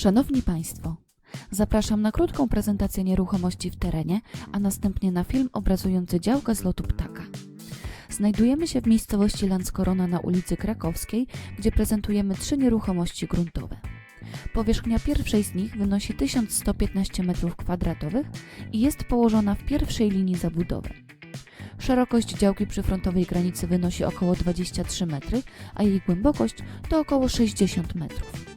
Szanowni Państwo, zapraszam na krótką prezentację nieruchomości w terenie, a następnie na film obrazujący działkę z lotu ptaka. Znajdujemy się w miejscowości Landskorona na ulicy Krakowskiej, gdzie prezentujemy trzy nieruchomości gruntowe. Powierzchnia pierwszej z nich wynosi 1115 m2 i jest położona w pierwszej linii zabudowy. Szerokość działki przy frontowej granicy wynosi około 23 metry, a jej głębokość to około 60 metrów.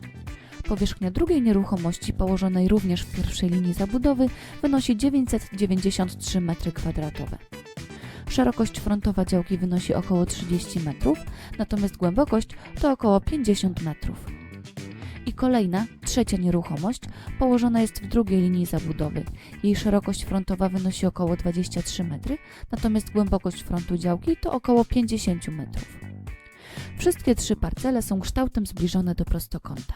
Powierzchnia drugiej nieruchomości, położonej również w pierwszej linii zabudowy, wynosi 993 m2. Szerokość frontowa działki wynosi około 30 metrów, natomiast głębokość to około 50 metrów. I kolejna, trzecia nieruchomość, położona jest w drugiej linii zabudowy. Jej szerokość frontowa wynosi około 23 metry, natomiast głębokość frontu działki to około 50 metrów. Wszystkie trzy parcele są kształtem zbliżone do prostokąta.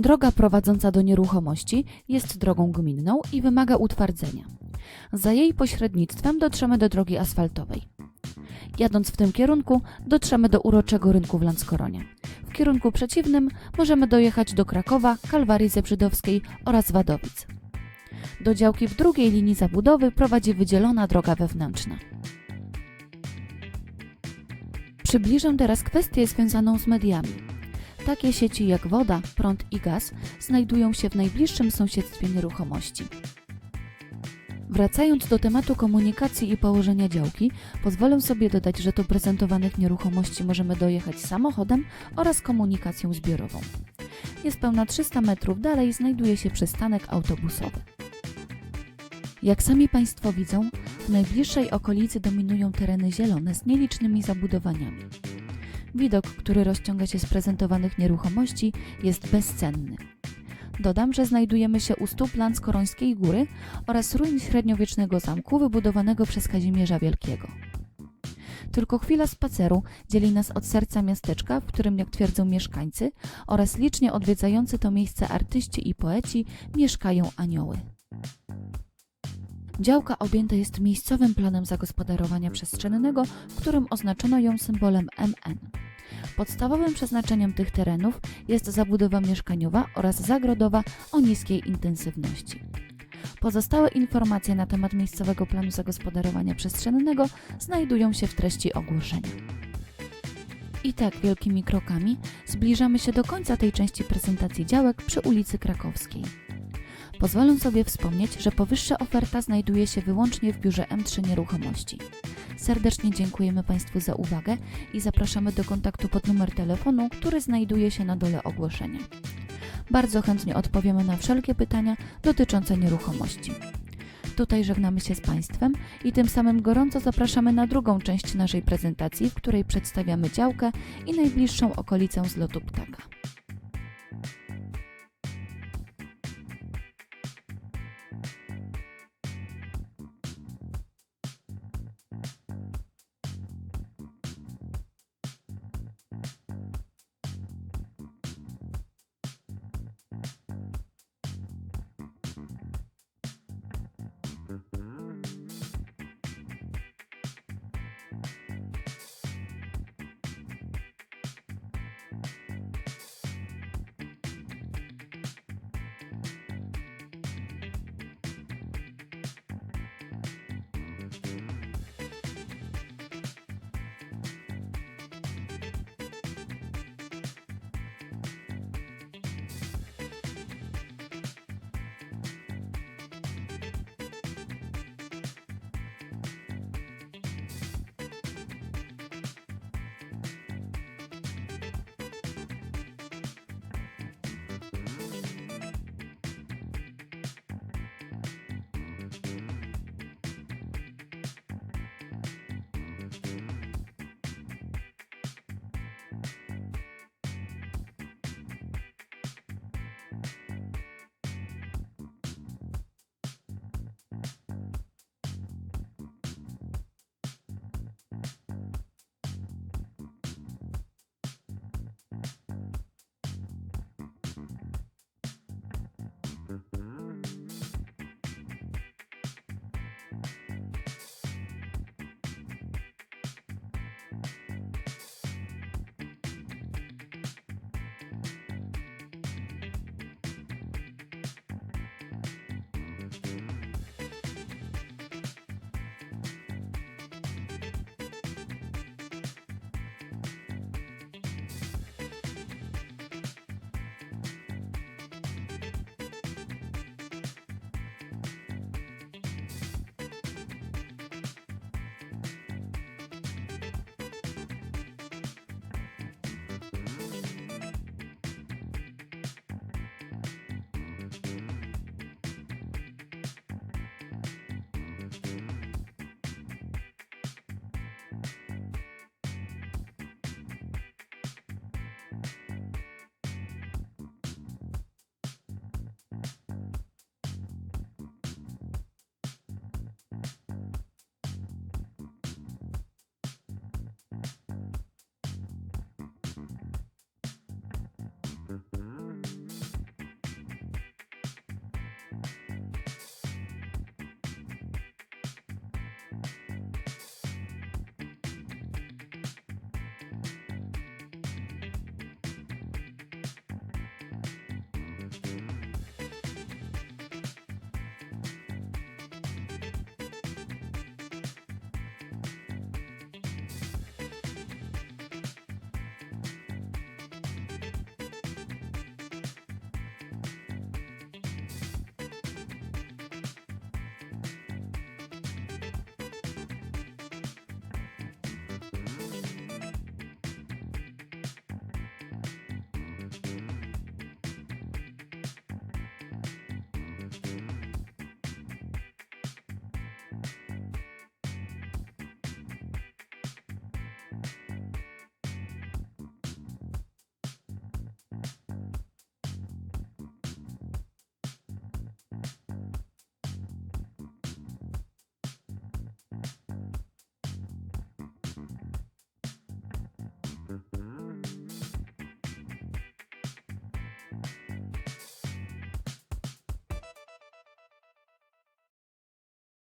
Droga prowadząca do nieruchomości jest drogą gminną i wymaga utwardzenia. Za jej pośrednictwem dotrzemy do drogi asfaltowej. Jadąc w tym kierunku, dotrzemy do uroczego rynku w Lanskoronie. W kierunku przeciwnym możemy dojechać do Krakowa, Kalwarii Zebrzydowskiej oraz Wadowic. Do działki w drugiej linii zabudowy prowadzi wydzielona droga wewnętrzna. Przybliżę teraz kwestię związaną z mediami. Takie sieci jak woda, prąd i gaz znajdują się w najbliższym sąsiedztwie nieruchomości. Wracając do tematu komunikacji i położenia działki, pozwolę sobie dodać, że do prezentowanych nieruchomości możemy dojechać samochodem oraz komunikacją zbiorową. Niespełna 300 metrów dalej znajduje się przystanek autobusowy. Jak sami Państwo widzą, w najbliższej okolicy dominują tereny zielone z nielicznymi zabudowaniami. Widok, który rozciąga się z prezentowanych nieruchomości, jest bezcenny. Dodam, że znajdujemy się u stóp Lanskorońskiej Góry oraz ruin średniowiecznego zamku wybudowanego przez Kazimierza Wielkiego. Tylko chwila spaceru dzieli nas od serca miasteczka, w którym, jak twierdzą mieszkańcy, oraz licznie odwiedzający to miejsce artyści i poeci mieszkają anioły. Działka objęta jest miejscowym planem zagospodarowania przestrzennego, którym oznaczono ją symbolem MN. Podstawowym przeznaczeniem tych terenów jest zabudowa mieszkaniowa oraz zagrodowa o niskiej intensywności. Pozostałe informacje na temat miejscowego planu zagospodarowania przestrzennego znajdują się w treści ogłoszenia. I tak wielkimi krokami zbliżamy się do końca tej części prezentacji działek przy ulicy Krakowskiej. Pozwolę sobie wspomnieć, że powyższa oferta znajduje się wyłącznie w biurze M3 Nieruchomości. Serdecznie dziękujemy Państwu za uwagę i zapraszamy do kontaktu pod numer telefonu, który znajduje się na dole ogłoszenia. Bardzo chętnie odpowiemy na wszelkie pytania dotyczące nieruchomości. Tutaj żegnamy się z Państwem i tym samym gorąco zapraszamy na drugą część naszej prezentacji, w której przedstawiamy działkę i najbliższą okolicę z lotu ptaka.